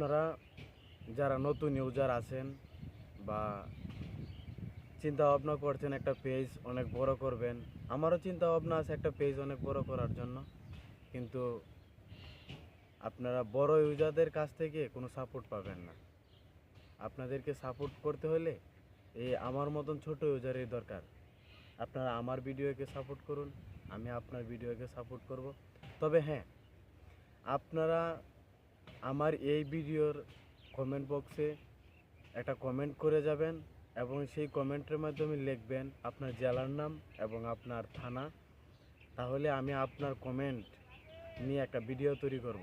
আপনারা যারা নতুন ইউজার আছেন বা চিন্তা ভাবনা করছেন একটা পেজ অনেক বড় করবেন, আমারও চিন্তা ভাবনা আছে একটা পেজ অনেক বড় করার জন্য। কিন্তু আপনারা বড় ইউজারদের কাছ থেকে কোনো সাপোর্ট পাবেন না। আপনাদেরকে সাপোর্ট করতে হলে এই আমার মতন ছোট ইউজারের দরকার। আপনারা আমার ভিডিওকে সাপোর্ট করুন, আমি আপনার ভিডিওকে সাপোর্ট করব। তবে হ্যাঁ আপনারা আমার এই ভিডিওর কমেন্ট বক্সে একটা কমেন্ট করে যাবেন এবং সেই কমেন্টের মাধ্যমে লিখবেন আপনার জেলার নাম এবং আপনার থানা। তাহলে আমি আপনার কমেন্ট নিয়ে একটা ভিডিও তৈরি করব।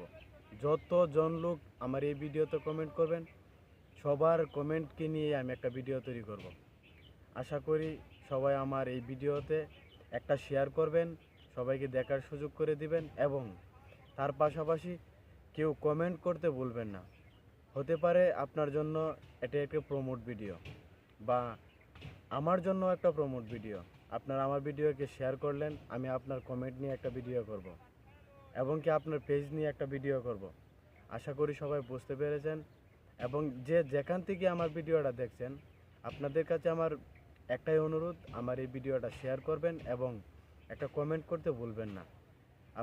যতজন লোক আমার এই ভিডিওতে কমেন্ট করবেন, সবার কমেন্টকে নিয়ে আমি একটা ভিডিও তৈরি করব। আশা করি সবাই আমার এই ভিডিওতে একটা শেয়ার করবেন, সবাইকে দেখার সুযোগ করে দিবেন এবং তার পাশাপাশি কেউ কমেন্ট করতে ভুলবেন না। হতে পারে আপনার জন্য এটা একটা প্রমোট ভিডিও বা আমার জন্য একটা প্রমোট ভিডিও আপনার আমার ভিডিওকে শেয়ার করলেন, আমি আপনার কমেন্ট নিয়ে একটা ভিডিও করব এবং কি আপনার পেজ নিয়ে একটা ভিডিও করব। আশা করি সবাই বুঝতে পেরেছেন এবং যে যেখান থেকে আমার ভিডিওটা দেখছেন, আপনাদের কাছে আমার একটাই অনুরোধ, আমার এই ভিডিওটা শেয়ার করবেন এবং একটা কমেন্ট করতে ভুলবেন না।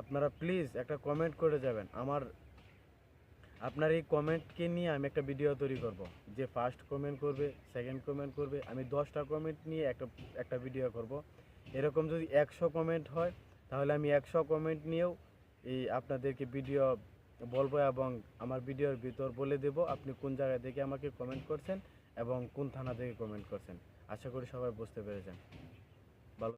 আপনারা প্লিজ একটা কমেন্ট করে যাবেন। আমার আপনার এই কমেন্টকে নিয়ে আমি একটা ভিডিও তৈরি করব। যে ফার্স্ট কমেন্ট করবে সেকেন্ড কমেন্ট করবে, আমি দশটা কমেন্ট নিয়ে একটা একটা ভিডিও করব। এরকম যদি একশো কমেন্ট হয়, তাহলে আমি একশো কমেন্ট নিয়েও এই আপনাদেরকে ভিডিও বলব এবং আমার ভিডিওর ভিতর বলে দেব আপনি কোন জায়গা থেকে আমাকে কমেন্ট করছেন এবং কোন থানা থেকে কমেন্ট করছেন। আশা করি সবাই বুঝতে পেরেছেন।